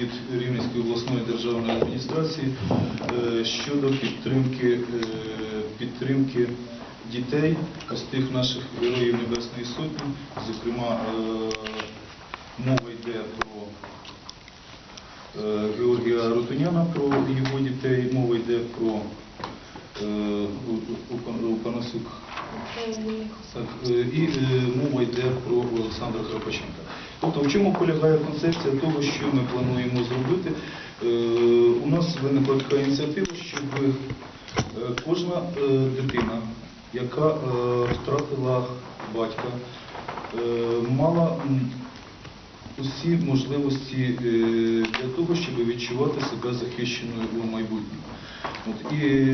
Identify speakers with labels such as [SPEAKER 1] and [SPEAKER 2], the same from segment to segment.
[SPEAKER 1] від Рівненської обласної державної адміністрації е, щодо підтримки, е, підтримки дітей, ось тих наших героїв Небесної Сотні. Зокрема, е, мова йде про Георгія Ротуняна, про його дітей, мова йде про е, і мова йде про Олександра Храпаченка. Тобто, в чому полягає концепція того, що ми плануємо зробити? Е, У нас виникла така ініціатива, щоб е, кожна е, дитина, яка втратила батька, мала усі можливості для того, щоб відчувати себе захищеною у майбутньому. І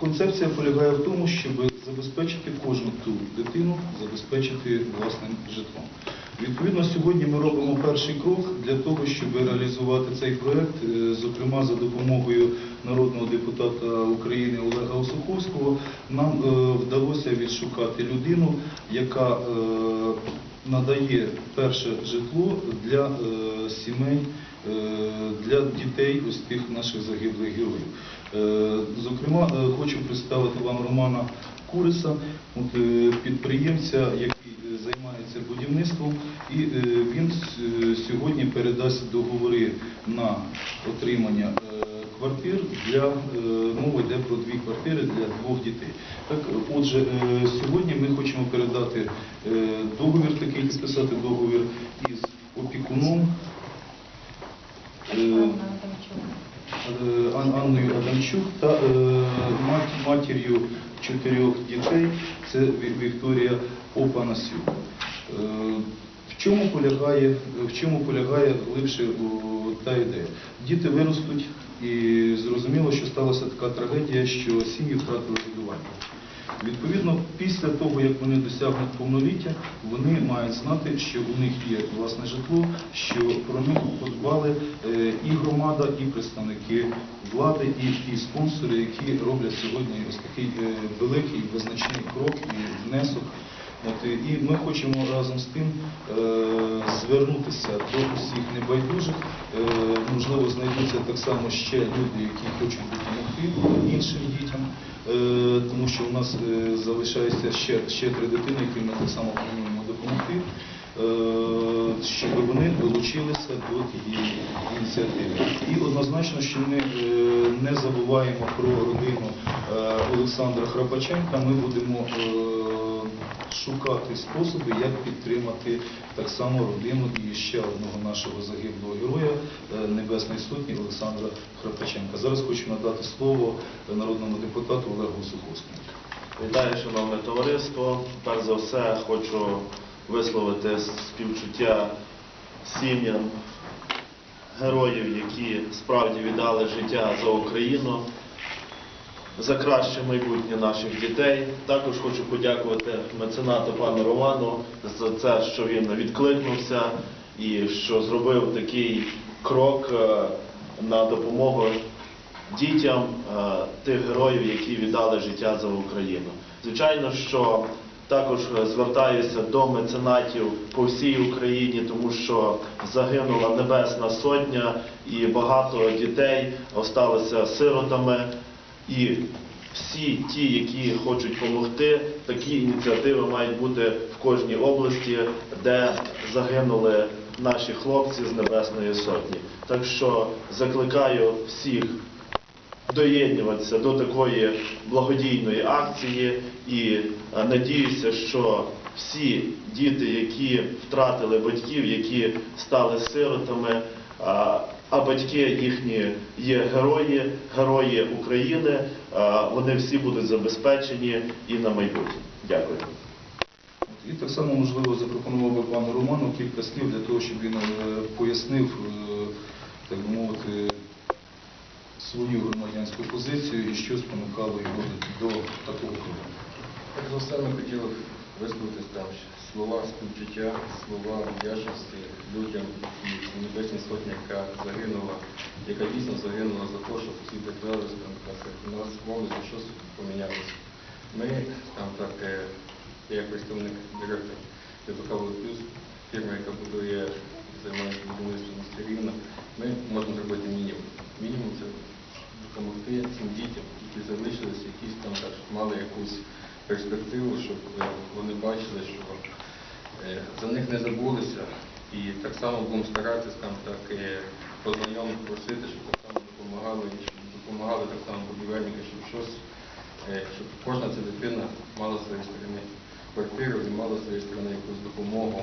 [SPEAKER 1] концепція полягає в тому, щоб забезпечити кожну ту дитину, забезпечити власним житлом. Відповідно, сьогодні ми робимо перший крок для того, щоб реалізувати цей проект, е, зокрема за допомогою народного депутата України Олега Осуховського, нам е, вдалося відшукати людину, яка е, надає перше житло для сімей, для дітей ось тих наших загиблих героїв. Зокрема, хочу представити вам Романа Куриса, підприємця, який займається будівництвом, і е, він сьогодні передасть договори на отримання е, квартир для е, мова йде про дві квартири для двох дітей. Так, отже, е, сьогодні ми хочемо передати е, договір, такий підписати договір із опікуном. е, Е, Ан- Анною Адамчук та е, мат- матір'ю чотирьох дітей, це Вікторія Опанасюк. Е, В чому полягає, в чому полягає глибше та ідея? Діти виростуть і зрозуміло, що сталася така трагедія, що сім'ї втратили годування. Відповідно, після того, як вони досягнуть повноліття, вони мають знати, що у них є власне житло, що про них подбали е, і громада, і представники влади, і ті спонсори, які роблять сьогодні ось такий е, великий визначний крок і внесок. От, і- ми хочемо разом з тим е, звернутися до усіх небайдужих. Е, можливо, знайдуться так само ще люди, які хочуть допомогти іншим дітям, е, тому що у нас е, залишається ще, ще три дитини, яким ми так само плануємо допомогти, е, щоб вони долучилися до тієї ініціативи. І однозначно, що ми е, не забуваємо про родину е, Олександра Храпаченка. Ми будемо е, шукати способи, як підтримати так само родину і ще одного нашого загиблого героя е, Небесної Сотні Олександра Храпаченка. Зараз хочу надати слово народному депутату Олегу Суховському.
[SPEAKER 2] Вітаю, шановне товариство. Перш за все хочу висловити співчуття сім'ям героїв, які справді віддали життя за Україну, за краще майбутнє наших дітей. Також хочу подякувати меценату пану Роману за це, що він відкликнувся і що зробив такий крок е, на допомогу дітям е, тих героїв, які віддали життя за Україну. Звичайно, що також е, звертаюся до меценатів по всій Україні, тому що загинула Небесна Сотня і багато дітей осталися сиротами. І всі ті, які хочуть допомогти, такі ініціативи мають бути в кожній області, де загинули наші хлопці з Небесної Сотні. Так що закликаю всіх доєднуватися до такої благодійної акції і е, надіюся, що всі діти, які втратили батьків, які стали сиротами, а батьки їхні є герої, герої України, вони всі будуть забезпечені і на майбутнє. Дякую.
[SPEAKER 1] І так само, можливо, запропонував би пану Роману кілька слів для того, щоб він е, пояснив, е, так би мовити, свою громадянську позицію і що спонукало його до такого кроку.
[SPEAKER 3] Так за все ми хотіли висловити там слова співчуття, слова вдячності людям, і небесній сотні, яка загинула, яка дійсно загинула за те, щоб всі доклалися, у нас повністю щось помінялося. Ми там так, е, я представник директор ДПК Плюс, фірма, яка будує, займається будівництвом міста Рівна, ми можемо зробити мінімум. Мінімум це допомогти цим дітям, які залишилися, якісь там так, мали якусь перспективу, щоб е, вони бачили, що е, за них не забулися. І так само будемо старатися там так познайомих просити, щоб так само допомагали, щоб допомагали так само будівельники, щоб щось, е, щоб кожна ця дитина мала свої сторони квартиру і мала свої сторони якусь допомогу.